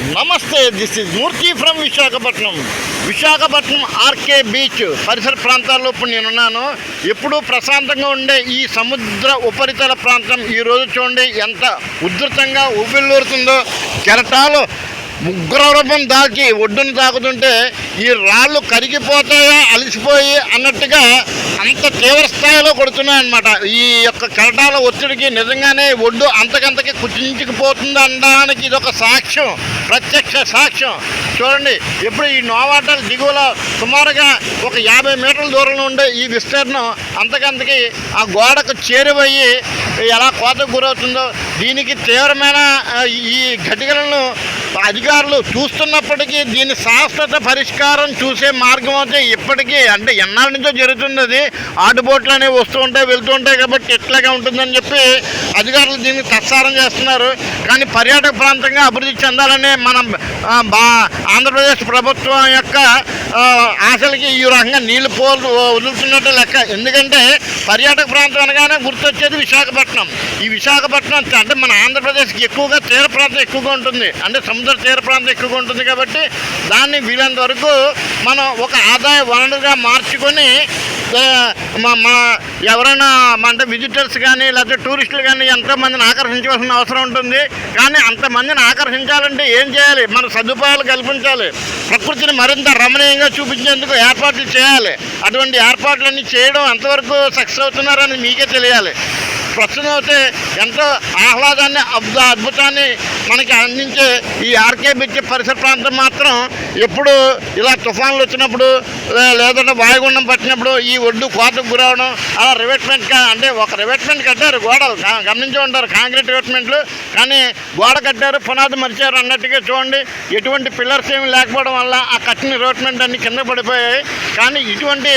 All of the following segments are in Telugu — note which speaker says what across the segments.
Speaker 1: నమస్తే this is Murthy from Visakhapatnam Visakhapatnam RK beach పరిసర ప్రాంతాల్లో ఇప్పుడు నేనున్నాను. ఎప్పుడూ ప్రశాంతంగా ఉండే ఈ సముద్ర ఉపరితల ప్రాంతం ఈ రోజు చూడండి ఎంత ఉధృతంగా ఉవ్విల్లూరుతుందో కెరటాలు ఉగ్రరూపం దాచి ఒడ్డును తాకుతుంటే ఈ రాళ్ళు కరిగిపోతాయా అలసిపోయి అన్నట్టుగా అంత తీవ్ర స్థాయిలో కొడుతున్నాయి అనమాట ఈ యొక్క కెరటాల ఒత్తిడికి నిజంగానే ఒడ్డు అంతకంతకి కుచించుకుపోతుంది అనడానికి ఇది ఒక సాక్ష్యం ప్రత్యక్ష సాక్ష్యం. చూడండి ఇప్పుడు ఈ నోవాటల్ దిగువలో సుమారుగా ఒక యాభై మీటర్ల దూరంలో ఉండే ఈ విస్తీర్ణం అంతకంతకి ఆ గోడకు చేరువయ్యి ఎలా కోతకు గురవుతుందో దీనికి తీవ్రమైన ఈ ఘటికలను అధికారులు చూస్తున్నప్పటికీ దీని శాశ్వత పరిష్కారం చూసే మార్గం అయితే ఇప్పటికీ అంటే ఎన్నాళ్ళ నుంచో జరుగుతుంది అది ఆటుబోట్లు అనేవి వస్తూ ఉంటాయి వెళ్తూ ఉంటాయి కాబట్టి ఎట్లాగా ఉంటుందని చెప్పి అధికారులు దీన్ని తత్సారం చేస్తున్నారు. కానీ పర్యాటక ప్రాంతంగా అభివృద్ధి చెందాలనే మనం బా ఆంధ్రప్రదేశ్ ప్రభుత్వం యొక్క ఆశలకి ఈ రకంగా నీళ్ళు పోలు వదులుతున్నట్టు లెక్క. ఎందుకంటే పర్యాటక ప్రాంతం అనగానే గుర్తొచ్చేది విశాఖపట్నం. ఈ విశాఖపట్నం అంటే మన ఆంధ్రప్రదేశ్కి ఎక్కువగా తీర ప్రాంతం ఎక్కువగా ఉంటుంది. అంటే సముద్ర తీర ప్రాంతం ఎక్కువగా ఉంటుంది కాబట్టి దాన్ని వీలైనంత వరకు మనం ఒక ఆదాయ వనరుగా మార్చుకొని మా మా ఎవరైనా అంటే విజిటర్స్ కానీ లేకపోతే టూరిస్టులు కానీ ఎంతోమందిని ఆకర్షించవలసిన అవసరం ఉంటుంది. కానీ అంతమందిని ఆకర్షించాలంటే ఏం చేయాలి? మన సదుపాయాలు కల్పించాలి. ప్రకృతిని మరింత రమణీయంగా చూపించేందుకు ఏర్పాట్లు చేయాలి. అటువంటి ఏర్పాట్లన్నీ చేయడం ఎంతవరకు సక్సెస్ అవుతున్నారని మీకే తెలియాలి. ప్రస్తుతం అయితే ఎంతో ఆహ్లాదాన్ని అద్భుత అద్భుతాన్ని మనకి అందించే ఈ ఆర్కే బీచ్ పరిసర ప్రాంతం మాత్రం ఎప్పుడు ఇలా తుఫాన్లు వచ్చినప్పుడు లేదంటే వాయుగుండం పట్టినప్పుడు ఈ ఒడ్డు కోతకు గురవడం అలా రివెట్మెంట్ అంటే ఒక రివెట్మెంట్ కట్టారు గోడలు గమనించి ఉంటారు కాంక్రీట్ రివెట్మెంట్లు కానీ గోడ కట్టారు పునాది మరిచారు అన్నట్టుగా చూడండి. ఎటువంటి పిల్లర్స్ ఏమి లేకపోవడం వల్ల ఆ కట్టిన రివెట్మెంట్ అన్ని కింద పడిపోయాయి. కానీ ఇటువంటి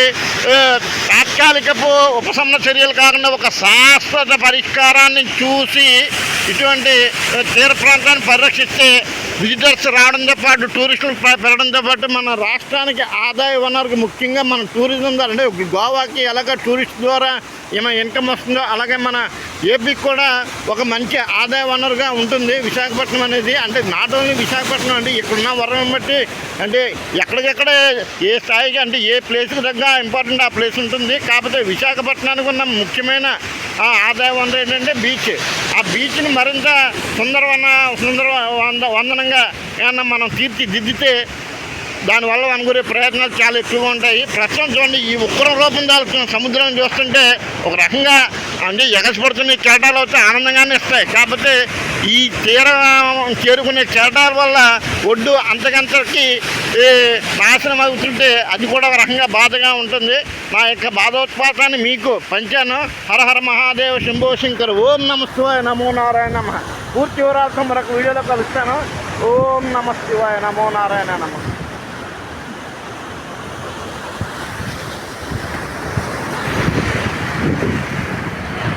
Speaker 1: తాత్కాలికపు ఉపశమన చర్యలు కాకుండా ఒక శాశ్వత పరిష్కారాన్ని చూసి ఇటువంటి తీర ప్రాంతాన్ని పరిరక్షిస్తే విజిటర్స్ రావడంతో పాటు టూరిస్టులు పెరగడంతో పాటు మన రాష్ట్రానికి ఆదాయ వనరుకు ముఖ్యంగా మన టూరిజం ద్వారా అంటే గోవాకి ఎలాగ టూరిస్ట్ ద్వారా ఏమైనా ఇన్కమ్ వస్తుందో అలాగే మన ఏపీకి కూడా ఒక మంచి ఆదాయ వనరుగా ఉంటుంది. విశాఖపట్నం అనేది అంటే నాట్ ఓన్లీ విశాఖపట్నం అంటే ఇక్కడున్న వరం బట్టి అంటే ఎక్కడికెక్కడ ఏ స్థాయికి అంటే ఏ ప్లేస్కి తగ్గ ఇంపార్టెంట్ ఆ ప్లేస్ ఉంటుంది. కాకపోతే విశాఖపట్నానికి ఉన్న ముఖ్యమైన ఆదాయ వనరు ఏంటంటే బీచ్ ఆ బీచ్ని మరింత సుందరవన సుందర వంద వందనంగా ఏమన్నా మనం తీర్చిదిద్దితే దానివల్ల అనుకునే ప్రయత్నాలు చాలా ఎక్కువగా ఉంటాయి. ప్రస్తుతం చూడండి ఈ ఉగ్రం రూపం దాల్చిన సముద్రం చూస్తుంటే ఒక రకంగా అంటే ఎగసిపడుతున్న కేటాలు అయితే ఆనందంగానే ఇస్తాయి. కాకపోతే ఈ తీరం చేరుకునే కేటాల వల్ల ఒడ్డు అంతకంతకి నాశనం అవుతుంటే అది కూడా ఒక రకంగా బాధగా ఉంటుంది. నా యొక్క బాధోత్పాతాన్ని మీకు పంచాను. హరహర మహాదేవ శంభో శంకర్. ఓం నమ నమో నారాయణ నమ. పూర్తి వివరాలతో మరొక వీడియోలో కలుస్తాను ఓం నమ శివాయ నమో నారాయణ నమ.